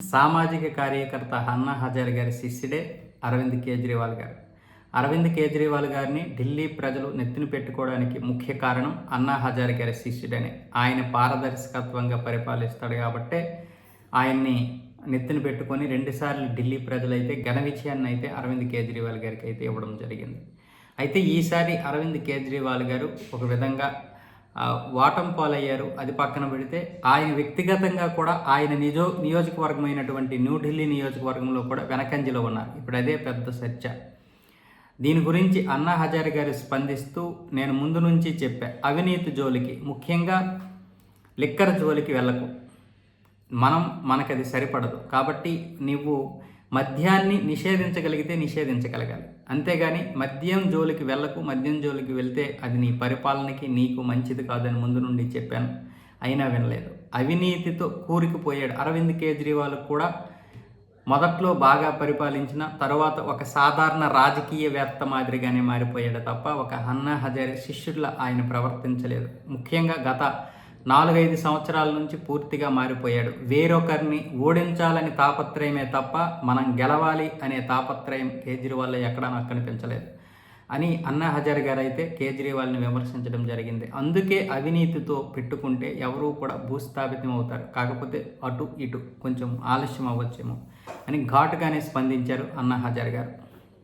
సామాజిక కార్యకర్త అన్నా హజార్ గారి శిష్యుడే అరవింద్ కేజ్రీవాల్ గారు. అరవింద్ కేజ్రీవాల్ గారిని ఢిల్లీ ప్రజలు నెత్తిన పెట్టుకోవడానికి ముఖ్య కారణం అన్నా హజార్ గారి శిష్యుడనే. ఆయన పారదర్శకత్వంగా పరిపాలిస్తాడు కాబట్టే ఆయన్ని నెత్తిన పెట్టుకొని రెండుసార్లు ఢిల్లీ ప్రజలైతే ఘన విజయాన్ని అయితే అరవింద్ కేజ్రీవాల్ గారికి అయితే ఇవ్వడం జరిగింది. అయితే ఈసారి అరవింద్ కేజ్రీవాల్ గారు ఒక విధంగా వాటం పాలయ్యారు. అది పక్కన పెడితే ఆయన వ్యక్తిగతంగా కూడా ఆయన నిజో నియోజకవర్గమైనటువంటి న్యూఢిల్లీ నియోజకవర్గంలో కూడా వెనకంజలో ఉన్నారు. ఇప్పుడు అదే పెద్ద చర్చ. దీని గురించి అన్నా హజారి గారు స్పందిస్తూ నేను ముందు నుంచి చెప్పా అవినీతి జోలికి ముఖ్యంగా లిక్కర్ జోలికి వెళ్ళకు. మనం మనకది సరిపడదు. కాబట్టి నువ్వు మద్యాన్ని నిషేధించగలిగితే నిషేధించగలగాలి. అంతేగాని మద్యం జోలికి వెళ్ళకు మద్యం జోలికి వెళ్తే అది నీ పరిపాలనకి నీకు మంచిది కాదని ముందు నుండి చెప్పాను. అయినా వినలేదు. అవినీతితో కూరికిపోయాడు అరవింద్ కేజ్రీవాల్ కూడా మొదట్లో బాగా పరిపాలించిన తర్వాత ఒక సాధారణ రాజకీయవేత్త మాదిరిగానే మారిపోయాడు తప్ప ఒక అన్నా హజారి శిష్యుడిలా ఆయన ప్రవర్తించలేదు. ముఖ్యంగా గత నాలుగైదు సంవత్సరాల నుంచి పూర్తిగా మారిపోయాడు. వేరొకరిని ఓడించాలని తాపత్రయమే తప్ప మనం గెలవాలి అనే తాపత్రయం కేజ్రీవాల్లో ఎక్కడా నాకు కనిపించలేదు. అని అన్నా హజార్ గారు అయితే కేజ్రీవాల్ని విమర్శించడం జరిగింది. అందుకే అవినీతితో పెట్టుకుంటే ఎవరూ కూడా భూస్థాపితం అవుతారు. కాకపోతే అటు ఇటు కొంచెం ఆలస్యం అవ్వచ్చేమో అని ఘాటుగానే స్పందించారు అన్నా హజార్ గారు.